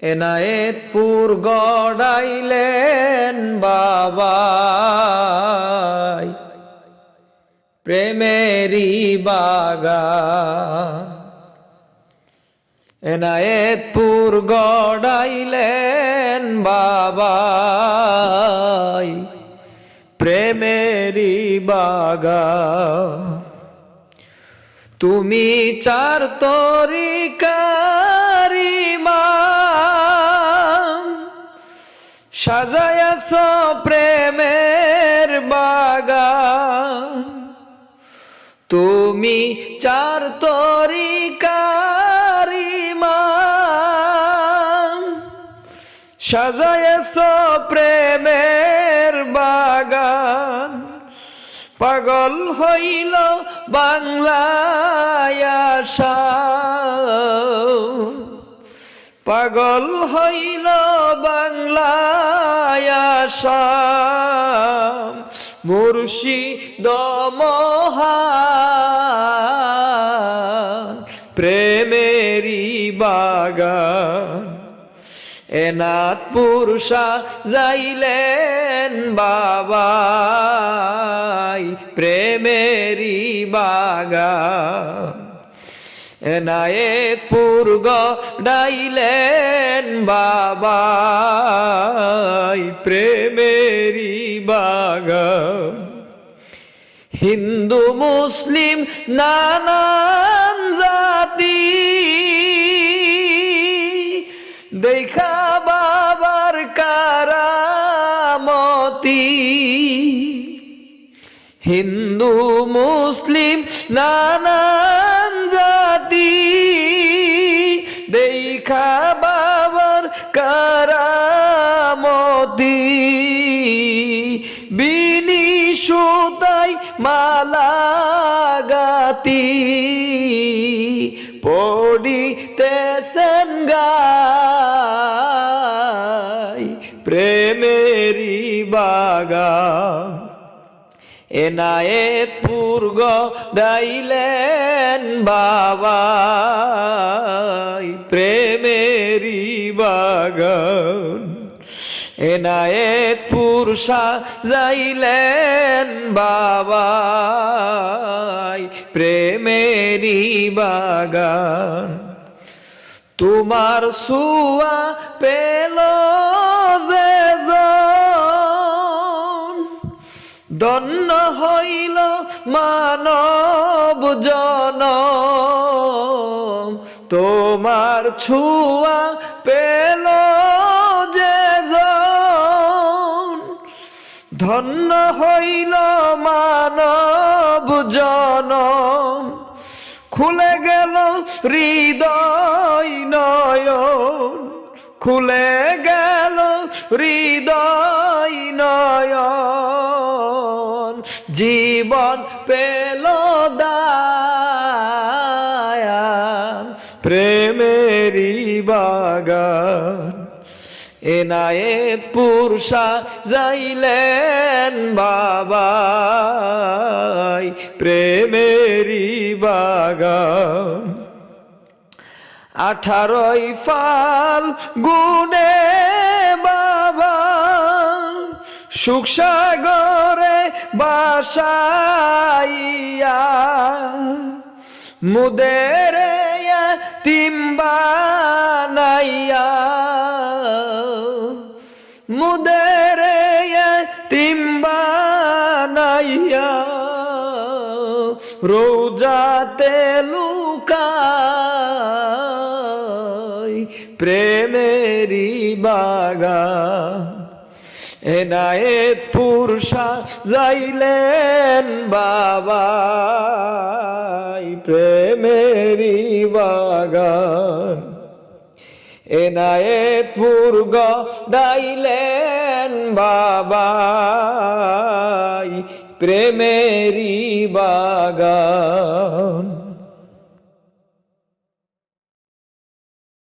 এনায়েতপুর গড়াইলেন বাবাই। প্রেমেরি বাগান। এনায়েতপুর গড়াইলেন বাবাই। প্রেমেরি বাগান। তুমি চার তরিকারি মাম সাজায়াছ প্রেমের বাগান। তুমি চার তরিকারি মাম সাজায়াছ প্রেমের বাগান। পাগল হইল বাংলায় আশা। পাগল হইল বাংলায় আশা মুর্শিদ মহান প্রেমেরি বাগান। এনাথ পুরুষা যাইলেন বাবাই প্রেমেরি বাগান। এনায়েত পূর্গ ডাইলেন বাবাই প্রেমেরি বাগান। হিন্দু মুসলিম নানান জাতি। দেখা বাবার কারামতি। হিন্দু মুসলিম নানান বিনি সুতাই মালাগাতি পড়িতেছেন গাই প্রেমেরি বাগান। এনায়েত পূর্গ ডাইলেন বাবাই প্রেমেরি বাগান। এনায়েত পুরুষা যাইলেন বাবাই প্রেমেরি বাগান। তোমার সুয়া পেল যে দন্ন হইল মানব জন তোমার ছুয়া পেল হইল মানব জন খুলে গেল হৃদয় নয়ন। খুলে গেল হৃদয় নয়ন। জীবন পেল দায়ান। প্রেমেরি বাগান। এনায়েত পুরুষা যাইলেন বাবাই প্রেমেরি বাগান। আঠারোই ফাল গুনে বাবা সুখসাগরে বাসাইয়া মুদের তিম্বানাইয়া মুদের রোজাতে লুকাই প্রেমেরি বাগান। এনায়েত পুরুষা যাইলেন বাবাই প্রেমেরি বাগান। এনায়েত পূর্গ ডাইলেন বাবাই। প্রেমেরি বাগান।